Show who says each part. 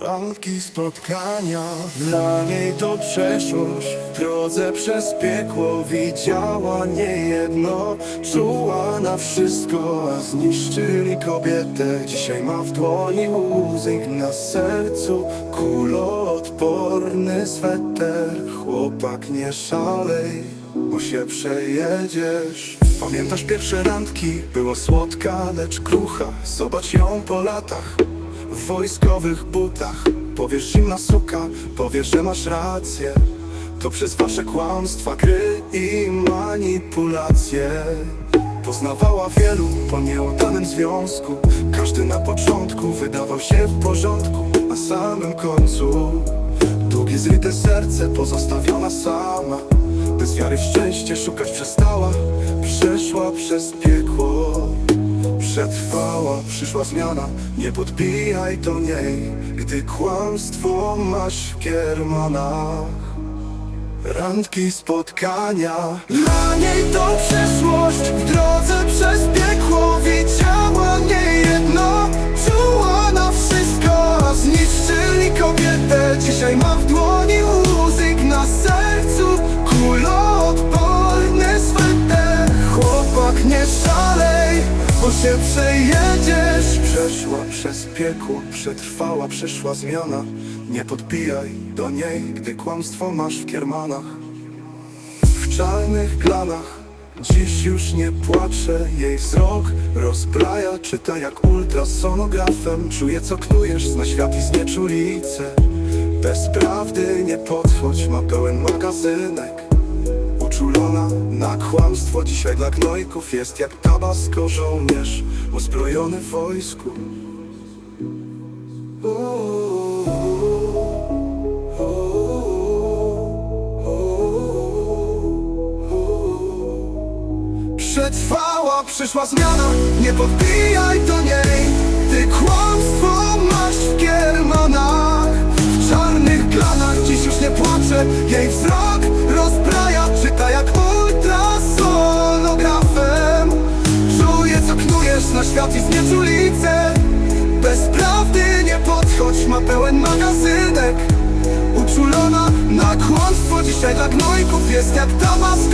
Speaker 1: Randki, spotkania, dla niej to przeszłość. W drodze przez piekło widziała niejedno Czuła na wszystko, a zniszczyli kobietę. Dzisiaj ma w dłoni łzy, na sercu kuloodporny sweter. Chłopak nie szalej, bo się przejedziesz. Pamiętasz pierwsze randki? Było słodka, lecz krucha. Zobacz ją po latach w wojskowych butach. Powiesz zimna suka, powiesz, że masz rację. To przez wasze kłamstwa, gry i manipulacje. Poznawała wielu po nieudanym związku. Każdy na początku wydawał się w porządku Na samym końcu. Długie zryte serce, pozostawiona sama. Bez wiary w szczęście szukać przestała. Przeszła przez piekło Przetrwała, przyszła zmiana. Nie podbijaj do niej Gdy kłamstwo masz w kiermanach. Randki, spotkania. Dla niej to przeszłość W drodze przez piekło Widziała niejedno się przejedziesz. Przeszła przez piekło Przetrwała, przyszła zmiana. Nie podbijaj do niej Gdy kłamstwo masz w kiermanach. W czarnych planach Dziś już nie płacze Jej wzrok rozbraja Czyta jak ultrasonografem. Czuje co knujesz na świat i znieczulicę Bez prawdy nie podchodź Ma pełen magazynek. Uczulona na kłamstwo Dzisiaj dla gnojków jest jak tabasko Żołnierz uzbrojony w wojsku. Przetrwała, przyszła zmiana Nie podbijaj do świat i znieczulicę Bez prawdy nie podchodź Ma pełen magazynek. Uczulona na kłamstwo Dzisiaj dla gnojków jest jak Uzbrojony w